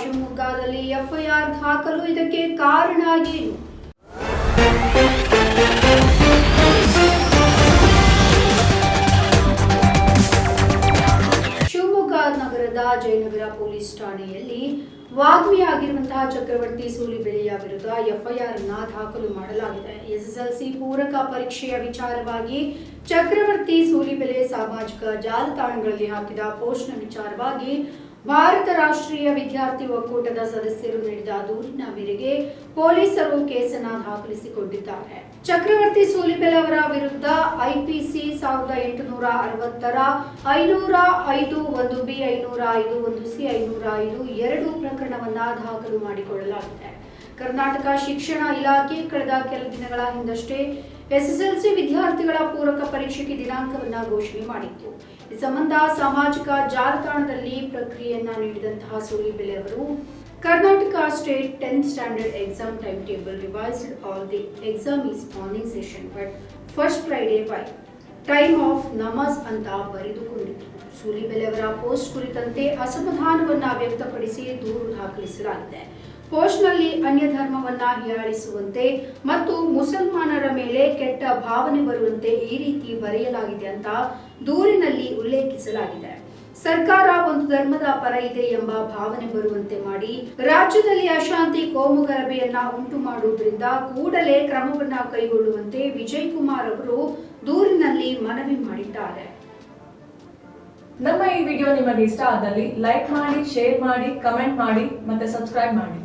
ಶಿವಮೊಗ್ಗದಲ್ಲಿ ಎಫ್ಐಆರ್ ದಾಖಲು. ಇದಕ್ಕೆ ಕಾರಣ ಏನು? ಶಿವಮೊಗ್ಗ ನಗರದ ಜಯನಗರ ಪೊಲೀಸ್ ಠಾಣೆಯಲ್ಲಿ ವಾಗ್ಮಿಯಾಗಿರುವಂತಹ ಚಕ್ರವರ್ತಿ ಸೂಲಿಬೆಳೆಯ ವಿರುದ್ಧ ಎಫ್ಐಆರ್ ಅನ್ನ ದಾಖಲು ಮಾಡಲಾಗಿದೆ. ಎಸ್ಎಸ್ಎಲ್ಸಿ ಪೂರಕ ಪರೀಕ್ಷೆಯ ವಿಚಾರವಾಗಿ ಚಕ್ರವರ್ತಿ ಸೂಲಿಬೆಲೆ ಸಾಮಾಜಿಕ ಜಾಲತಾಣಗಳಲ್ಲಿ ಹಾಕಿದ ಪೋಸ್ಟ್ನ ವಿಚಾರವಾಗಿ ಭಾರತ ರಾಷ್ಟ್ರೀಯ ವಿದ್ಯಾರ್ಥಿ ಒಕ್ಕೂಟದ ಸದಸ್ಯರು ನೀಡಿದ ದೂರಿನ ಮೇರೆಗೆ ಪೊಲೀಸರು ಕೇಸನ್ನ ದಾಖಲಿಸಿಕೊಂಡಿದ್ದಾರೆ. ಚಕ್ರವರ್ತಿ ಸೂಲಿಬೆಲ್ ಅವರ ವಿರುದ್ಧ ಐಪಿಸಿ ಸಾವಿರದ ಎಂಟುನೂರ ಅರವತ್ತರ ಐನೂರ ಐದು ಒಂದು ಬಿ ಐನೂರ ಐದು ಒಂದು ಸಿ ಐನೂರ ಐದು ಎರಡು ಪ್ರಕರಣವನ್ನ ದಾಖಲು ಮಾಡಿಕೊಳ್ಳಲಾಗಿದೆ. ಕರ್ನಾಟಕ ಶಿಕ್ಷಣ ಇಲಾಖೆ ಕಳೆದ ಕೆಲ ದಿನಗಳ ಹಿಂದಷ್ಟೇ ಎಸ್ಎಸ್ಎಲ್ಸಿ ವಿದ್ಯಾರ್ಥಿಗಳ ಪೂರಕ ಪರೀಕ್ಷೆಗೆ ದಿನಾಂಕವನ್ನ ಘೋಷಣೆ ಮಾಡಿತ್ತು. ಈ ಸಂಬಂಧ ಸಾಮಾಜಿಕ ಜಾಲತಾಣದಲ್ಲಿ ಪ್ರಕ್ರಿಯೆಯನ್ನ ನೀಡಿದಂತಹ ಸೂಲಿಬೆಲೆ ಅವರು, Karnataka state tenth standard exam time table revised all the exam is morning session, but first Friday by time of namaz ಅಂತ ಬರೆದುಕೊಂಡಿತು. ಸೂಲಿಬೆಲೆ ಅವರ ಪೋಸ್ಟ್ ಕುರಿತಂತೆ ಅಸಮಾಧಾನವನ್ನ ವ್ಯಕ್ತಪಡಿಸಿ ದೂರು ದಾಖಲಿಸಲಾಗಿದೆ. ಪೋಸ್ಟ್ನಲ್ಲಿ ಅನ್ಯ ಧರ್ಮವನ್ನ ಹೀಯಾಳಿಸುವಂತೆ ಮತ್ತು ಮುಸಲ್ಮಾನರ ಮೇಲೆ ಕೆಟ್ಟ ಭಾವನೆ ಬರುವಂತೆ ಈ ರೀತಿ ಬರೆಯಲಾಗಿದೆ ಅಂತ ದೂರಿನಲ್ಲಿ ಉಲ್ಲೇಖಿಸಲಾಗಿದೆ. ಸರ್ಕಾರ ಒಂದು ಧರ್ಮದ ಪರ ಇದೆ ಎಂಬ ಭಾವನೆ ಬರುವಂತೆ ಮಾಡಿ ರಾಜ್ಯದಲ್ಲಿ ಅಶಾಂತಿ ಕೋಮು ಗಲಭೆಯನ್ನ ಉಂಟು ಮಾಡುವುದರಿಂದ ಕೂಡಲೇ ಕ್ರಮವನ್ನ ಕೈಗೊಳ್ಳುವಂತೆ ವಿಜಯ್ ಕುಮಾರ್ ಅವರು ದೂರಿನಲ್ಲಿ ಮನವಿ ಮಾಡಿದ್ದಾರೆ. ನಮ್ಮ ಈ ವಿಡಿಯೋ ನಿಮಗೆ ಇಷ್ಟ ಆದಲ್ಲಿ ಲೈಕ್ ಮಾಡಿ, ಶೇರ್ ಮಾಡಿ, ಕಮೆಂಟ್ ಮಾಡಿ ಮತ್ತೆ ಸಬ್ಸ್ಕ್ರೈಬ್ ಮಾಡಿ.